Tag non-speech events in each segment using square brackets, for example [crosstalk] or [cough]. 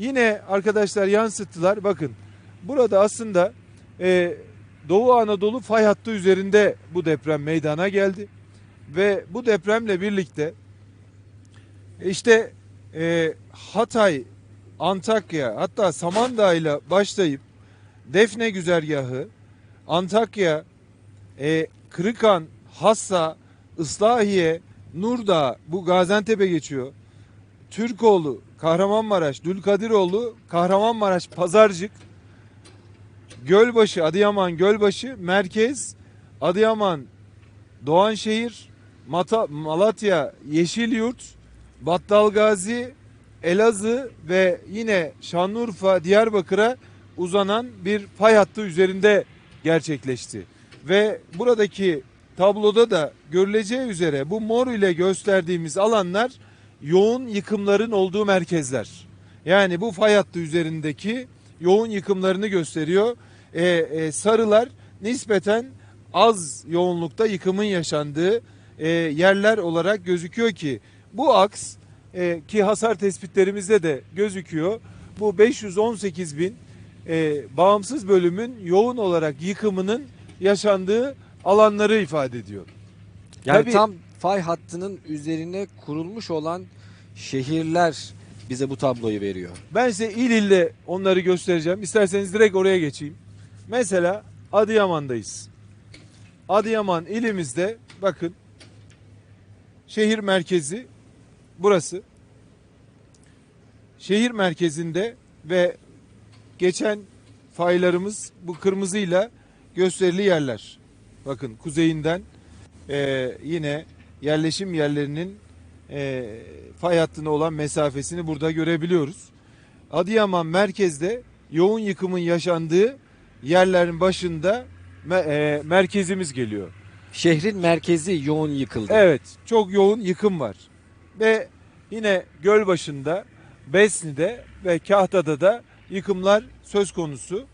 Yine arkadaşlar yansıttılar. Bakın burada aslında e, Doğu Anadolu fay hattı üzerinde bu deprem meydana geldi. Ve bu depremle birlikte işte e, Hatay, Antakya hatta Samandağ ile başlayıp Defne güzergahı, Antakya, e, Kırıkan, Hassa, Islahiye, Nurdağ bu Gaziantep'e geçiyor. Türkoğlu, Kahramanmaraş, Dülkadiroğlu, Kahramanmaraş, Pazarcık, Gölbaşı, Adıyaman, Gölbaşı, Merkez, Adıyaman, Doğanşehir, Mata, Malatya, Yeşilyurt, Battalgazi, Elazığ ve yine Şanlıurfa, Diyarbakır'a uzanan bir fay hattı üzerinde gerçekleşti. Ve buradaki tabloda da görüleceği üzere bu mor ile gösterdiğimiz alanlar yoğun yıkımların olduğu merkezler. Yani bu fay hattı üzerindeki yoğun yıkımlarını gösteriyor. Ee, e, sarılar nispeten az yoğunlukta yıkımın yaşandığı e, yerler olarak gözüküyor ki bu aks e, ki hasar tespitlerimizde de gözüküyor. Bu 518 bin e, bağımsız bölümün yoğun olarak yıkımının yaşandığı alanları ifade ediyor. Yani Tabii- tam fay hattının üzerine kurulmuş olan şehirler bize bu tabloyu veriyor. Ben size il ilde onları göstereceğim. İsterseniz direkt oraya geçeyim. Mesela Adıyaman'dayız. Adıyaman ilimizde bakın şehir merkezi burası. Şehir merkezinde ve geçen faylarımız bu kırmızıyla gösterili yerler. Bakın kuzeyinden eee, yine yerleşim yerlerinin eee fay hattına olan mesafesini burada görebiliyoruz. Adıyaman merkezde yoğun yıkımın yaşandığı yerlerin başında eee, merkezimiz geliyor. Şehrin merkezi yoğun yıkıldı. Evet, çok yoğun yıkım var. Ve yine Gölbaşı'nda, Besni'de ve Kahta'da da yıkımlar söz konusu.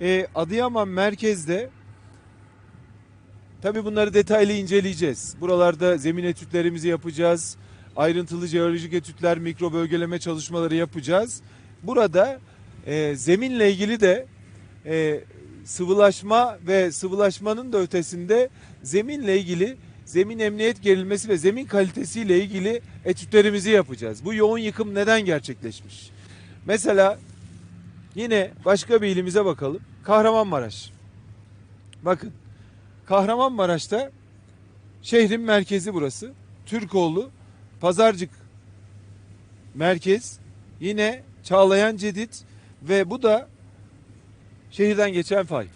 Ee, Adıyaman merkezde tabii bunları detaylı inceleyeceğiz. Buralarda zemin etütlerimizi yapacağız. Ayrıntılı jeolojik etütler, mikro bölgeleme çalışmaları yapacağız. Burada e, zeminle ilgili de e, sıvılaşma ve sıvılaşmanın da ötesinde zeminle ilgili zemin emniyet gerilmesi ve zemin kalitesiyle ilgili etütlerimizi yapacağız. Bu yoğun yıkım neden gerçekleşmiş? Mesela yine başka bir ilimize bakalım. Kahramanmaraş. Bakın Kahramanmaraş'ta şehrin merkezi burası. Türkoğlu, Pazarcık merkez, yine Çağlayan Cedid ve bu da şehirden geçen fay.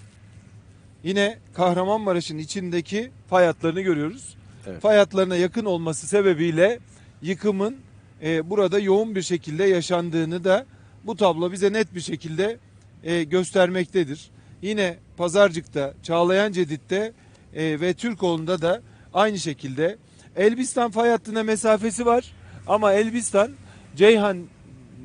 Yine Kahramanmaraş'ın içindeki fay hatlarını görüyoruz. Evet. Fay hatlarına yakın olması sebebiyle yıkımın e, burada yoğun bir şekilde yaşandığını da bu tablo bize net bir şekilde e, göstermektedir. Yine Pazarcık'ta, Çağlayan Cedid'de e, ve Türkoğlu'nda da aynı şekilde Elbistan fay hattına mesafesi var ama Elbistan Ceyhan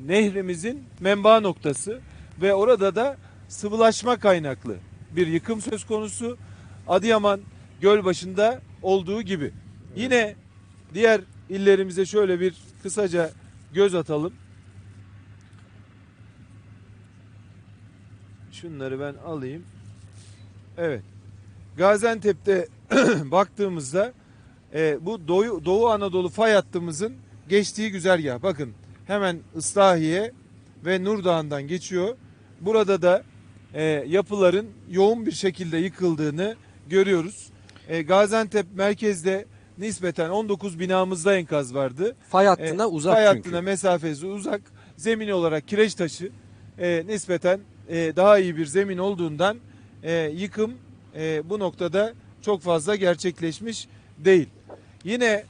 nehrimizin menba noktası ve orada da sıvılaşma kaynaklı bir yıkım söz konusu. Adıyaman Gölbaşı'nda olduğu gibi. Yine diğer illerimize şöyle bir kısaca göz atalım. Şunları ben alayım. Evet. Gaziantep'te [clears throat] baktığımızda e, bu Doğu, Doğu Anadolu fay hattımızın geçtiği güzergah. Bakın hemen Islahiye ve Nurdağ'ından geçiyor. Burada da e, yapıların yoğun bir şekilde yıkıldığını görüyoruz. E, Gaziantep merkezde nispeten 19 binamızda enkaz vardı. Fay hattına E, uzak fay çünkü. hattına mesafesi uzak. Zemin olarak kireç taşı e, nispeten e, daha iyi bir zemin olduğundan e, yıkım e, bu noktada çok fazla gerçekleşmiş değil. Yine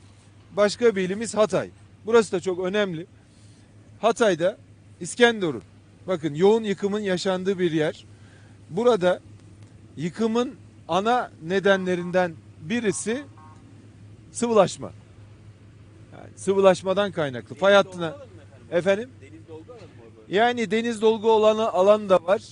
başka bir ilimiz Hatay. Burası da çok önemli. Hatay'da İskenderun. Bakın yoğun yıkımın yaşandığı bir yer. Burada yıkımın ana nedenlerinden birisi sıvılaşma. Yani sıvılaşmadan kaynaklı. Fay hattına efendim yani deniz dolgu olan alan da var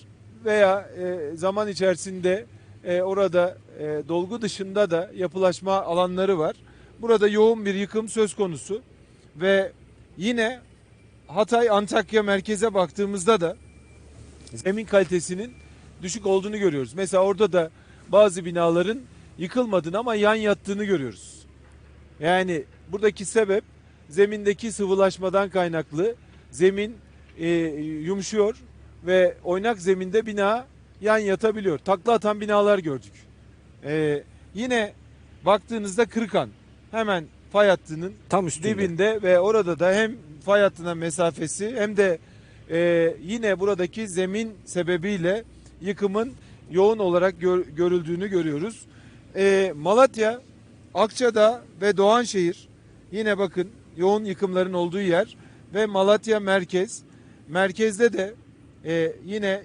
veya e, zaman içerisinde e, orada e, dolgu dışında da yapılaşma alanları var. Burada yoğun bir yıkım söz konusu ve yine Hatay Antakya merkeze baktığımızda da zemin kalitesinin düşük olduğunu görüyoruz. Mesela orada da bazı binaların yıkılmadığını ama yan yattığını görüyoruz. Yani buradaki sebep zemindeki sıvılaşmadan kaynaklı. Zemin e, yumuşuyor ve oynak zeminde bina yan yatabiliyor. Takla atan binalar gördük. E, yine baktığınızda Kırıkan hemen fay hattının Tam üstünde. dibinde ve orada da hem fay hattına mesafesi hem de e, yine buradaki zemin sebebiyle yıkımın yoğun olarak gör- görüldüğünü görüyoruz. E, Malatya, Akçadağ ve Doğanşehir yine bakın yoğun yıkımların olduğu yer ve Malatya merkez. Merkezde de e, yine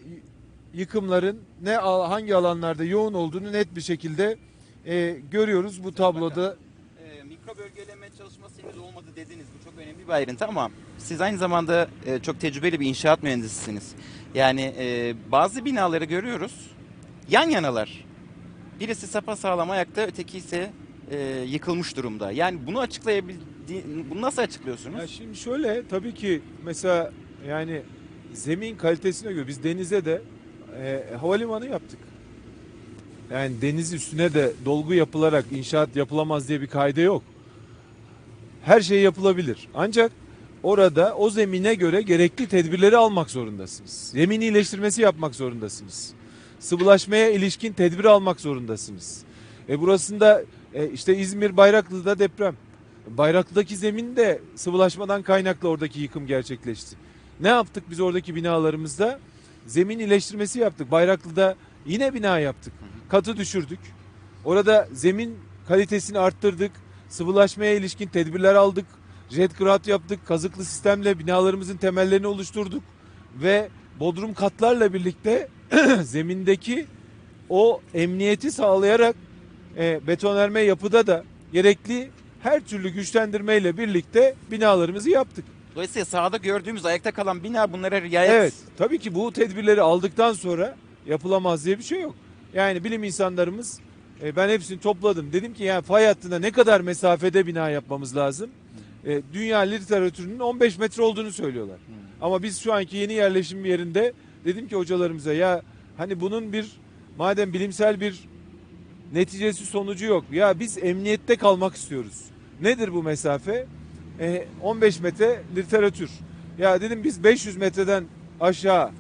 yıkımların ne hangi alanlarda yoğun olduğunu net bir şekilde e, görüyoruz bu tabloda. E, mikro bölgeleme çalışması henüz olmadı dediniz. Bu çok önemli bir ayrıntı ama siz aynı zamanda e, çok tecrübeli bir inşaat mühendisisiniz. Yani e, bazı binaları görüyoruz. Yan yanalar. Birisi sapasağlam ayakta, öteki ise e, yıkılmış durumda. Yani bunu açıklayabildi bunu nasıl açıklıyorsunuz? Ya şimdi şöyle tabii ki mesela yani zemin kalitesine göre biz denize de e, havalimanı yaptık. Yani deniz üstüne de dolgu yapılarak inşaat yapılamaz diye bir kaide yok. Her şey yapılabilir. Ancak orada o zemine göre gerekli tedbirleri almak zorundasınız. Zemin iyileştirmesi yapmak zorundasınız. Sıvılaşmaya ilişkin tedbir almak zorundasınız. E burasında e, işte İzmir Bayraklı'da deprem. Bayraklı'daki zemin de sıvılaşmadan kaynaklı oradaki yıkım gerçekleşti. Ne yaptık biz oradaki binalarımızda? Zemin iyileştirmesi yaptık. Bayraklı'da yine bina yaptık. Katı düşürdük. Orada zemin kalitesini arttırdık. Sıvılaşmaya ilişkin tedbirler aldık. Jet grout yaptık. Kazıklı sistemle binalarımızın temellerini oluşturduk. Ve bodrum katlarla birlikte [clears throat] zemindeki o emniyeti sağlayarak e, betonarme yapıda da gerekli her türlü güçlendirmeyle birlikte binalarımızı yaptık. Dolayısıyla sahada gördüğümüz ayakta kalan bina bunlara riayet Evet, tabii ki bu tedbirleri aldıktan sonra yapılamaz diye bir şey yok. Yani bilim insanlarımız e, ben hepsini topladım. Dedim ki yani fay hattına ne kadar mesafede bina yapmamız lazım? E, dünya literatürünün 15 metre olduğunu söylüyorlar. Ama biz şu anki yeni yerleşim yerinde dedim ki hocalarımıza ya hani bunun bir madem bilimsel bir neticesi sonucu yok. Ya biz emniyette kalmak istiyoruz. Nedir bu mesafe? E, 15 metre literatür. Ya dedim biz 500 metreden aşağı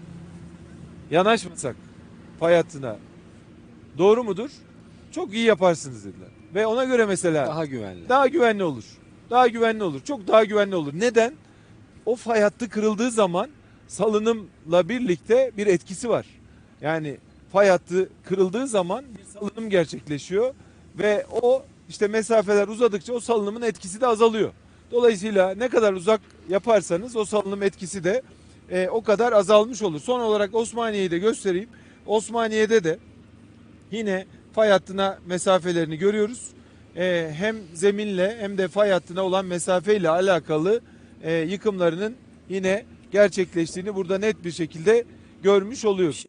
yanaşmasak fay hattına doğru mudur? Çok iyi yaparsınız dediler. Ve ona göre mesela Daha güvenli. daha güvenli olur. Daha güvenli olur. Çok daha güvenli olur. Neden? O fay hattı kırıldığı zaman salınımla birlikte bir etkisi var. Yani fay hattı kırıldığı zaman bir salınım gerçekleşiyor ve o işte mesafeler uzadıkça o salınımın etkisi de azalıyor. Dolayısıyla ne kadar uzak yaparsanız o salınım etkisi de e, o kadar azalmış olur. Son olarak Osmaniye'yi de göstereyim. Osmaniye'de de yine fay hattına mesafelerini görüyoruz. Ee, hem zeminle hem de fay hattına olan mesafeyle alakalı e, yıkımlarının yine gerçekleştiğini burada net bir şekilde görmüş oluyoruz.